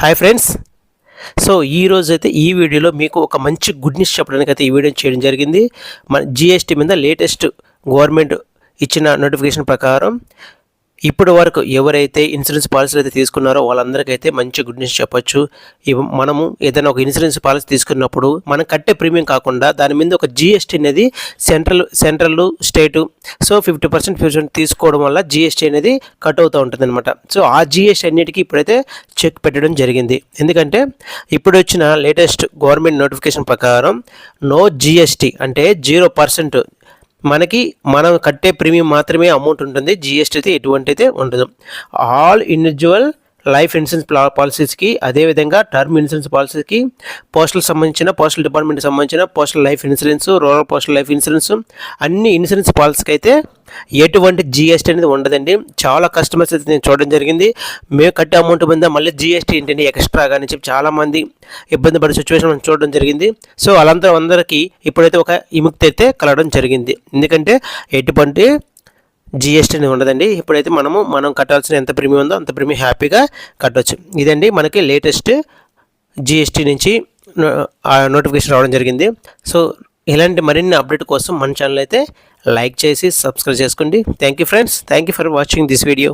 Hi friends so ఈ రోజు అయితే ఈ వీడియోలో మీకు ఒక మంచి గుడ్ న్యూస్ చెప్పడానికి అయితే ఈ వీడియో చేయడం జరిగింది. మన జిఎస్టీ మీద లేటెస్ట్ గవర్నమెంట్ ఇచ్చిన నోటిఫికేషన్ ప్రకారం ఇప్పటి వరకు ఎవరైతే ఇన్సూరెన్స్ పాలసీలు అయితే తీసుకున్నారో వాళ్ళందరికైతే మంచి గుడ్ న్యూస్ చెప్పొచ్చు. మనము ఏదైనా ఒక ఇన్సూరెన్స్ పాలసీ తీసుకున్నప్పుడు మనం కట్టే ప్రీమియం కాకుండా దాని మీద ఒక జిఎస్టీ అనేది central central state so fifty percent percent తీసుకోవడం వల్ల జిఎస్టీ అనేది కట్ అవుతూ ఉంటుంది అనమాట సో ఆ జిఎస్టీ అన్నిటికీ ఇప్పుడైతే చెక్ పెట్టడం జరిగింది. ఎందుకంటే ఇప్పుడు వచ్చిన లేటెస్ట్ గవర్నమెంట్ నోటిఫికేషన్ ప్రకారం నో జిఎస్టీ అంటే జీరో పర్సెంట్ మనకి మనం కట్టే ప్రీమియం మాత్రమే అమౌంట్ ఉంటుంది జిఎస్టీ అయితే ఎటువంటి అయితే ఉండదు. ఆల్ ఇండివిజువల్ లైఫ్ ఇన్సూరెన్స్ పాలసీస్కి అదేవిధంగా టర్మ్ ఇన్సూరెన్స్ పాలసీకి పోస్టల్ సంబంధించిన పోస్టల్ డిపార్ట్మెంట్కి సంబంధించిన postal life insurance rural postal life insurance అన్ని ఇన్సూరెన్స్ పాలసీకి అయితే ఎటువంటి జిఎస్టీ అనేది ఉండదండి. చాలా కస్టమర్స్ అయితే నేను చూడడం జరిగింది. మేము కట్టే అమౌంట్ మీద మళ్ళీ జిఎస్టీ ఏంటండి? ఎక్స్ట్రా కానీ చెప్పి చాలామంది ఇబ్బంది పడే సిచ్యువేషన్ మనం చూడడం జరిగింది. సో వాళ్ళందరూ అందరికీ ఇప్పుడైతే ఒక విముక్తి అయితే కలగడం జరిగింది. ఎందుకంటే ఎటువంటి జిఎస్టీ అనేది ఉండదండి. ఇప్పుడైతే మనము మనం కట్టాల్సిన ఎంత ప్రీమియం ఉందో అంత ప్రీమియం హ్యాపీగా కట్టవచ్చు ఇదండి మనకి లేటెస్ట్ జిఎస్టీ నుంచి నోటిఫికేషన్ రావడం జరిగింది. సో ఇలాంటి మరిన్ని అప్డేట్ కోసం మన ఛానల్ అయితే లైక్ చేసి సబ్స్క్రైబ్ చేసుకోండి. Thank you friends thank you for watching this video